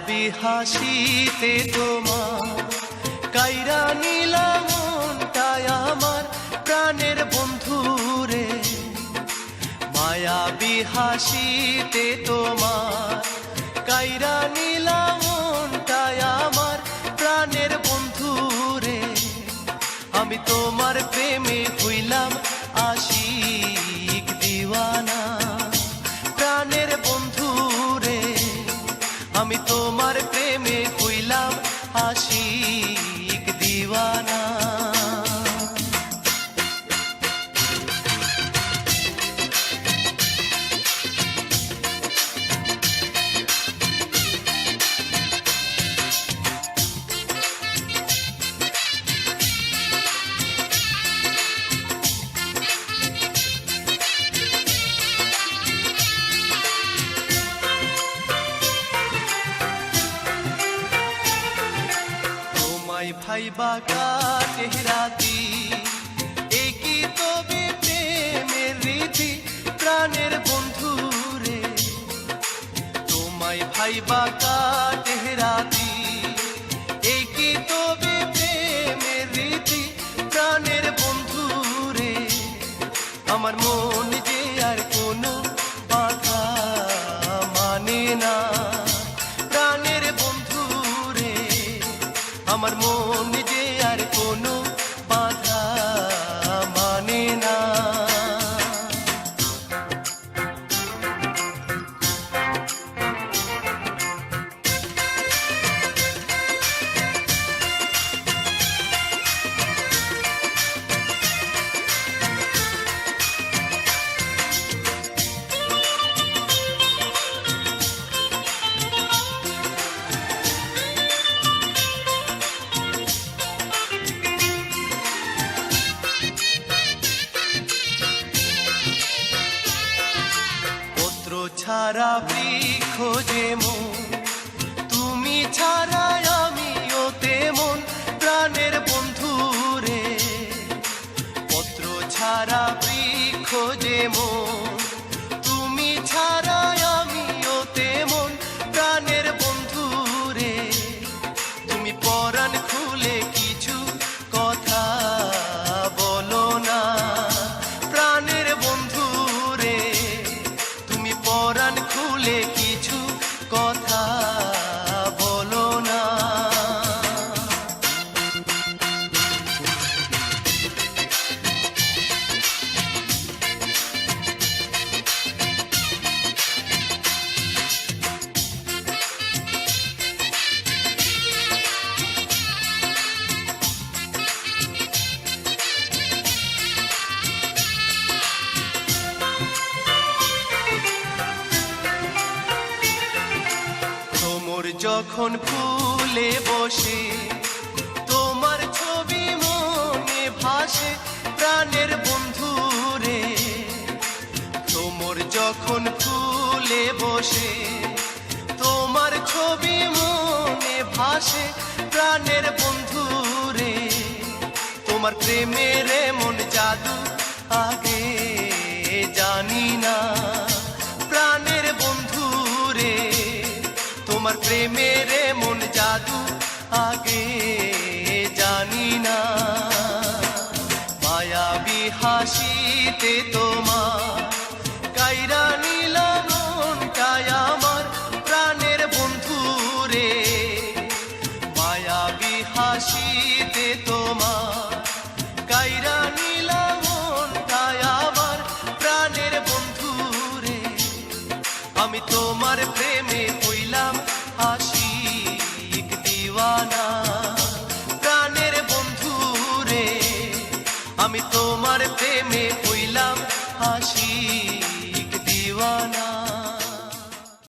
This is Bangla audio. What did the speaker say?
মায়াবী হাসিতে তোমার। কাইরা নিলাম আমার প্রাণের বন্ধুরে মায়াবী হাসিতে তোমার। কাইরা নিলাম আমার প্রাণের বন্ধুরে আমি তোমার প্রেমে হইলাম আশিক তোমায় ভাইবা কাটে রাতি একই তবে প্রেমের রীতি, প্রাণের বন্ধু রে? তোমায় ভাইবা কাটে রাতি একই তবে প্রেমের রীতি, প্রাণের বন্ধু রে? আমার মন আমার মন ছাড়া বৃক্ষ যেমন তুমি ছাড়া যখন ফুলে বসে, তোমার ছবি মনে ভাসে প্রাণের বন্ধু রে। তোমর যখন ফুলে বসে, তোমার ছবি মনে ভাসে প্রাণের বন্ধু রে। তোমার প্রেমের মন জাদু আগে জানি না। তোমার প্রেমের মন জাদু আগে জানি না। মায়াবী হাসিতে তোমার আমি তোমার প্রেমে হইলাম আশিক দিওয়ানা।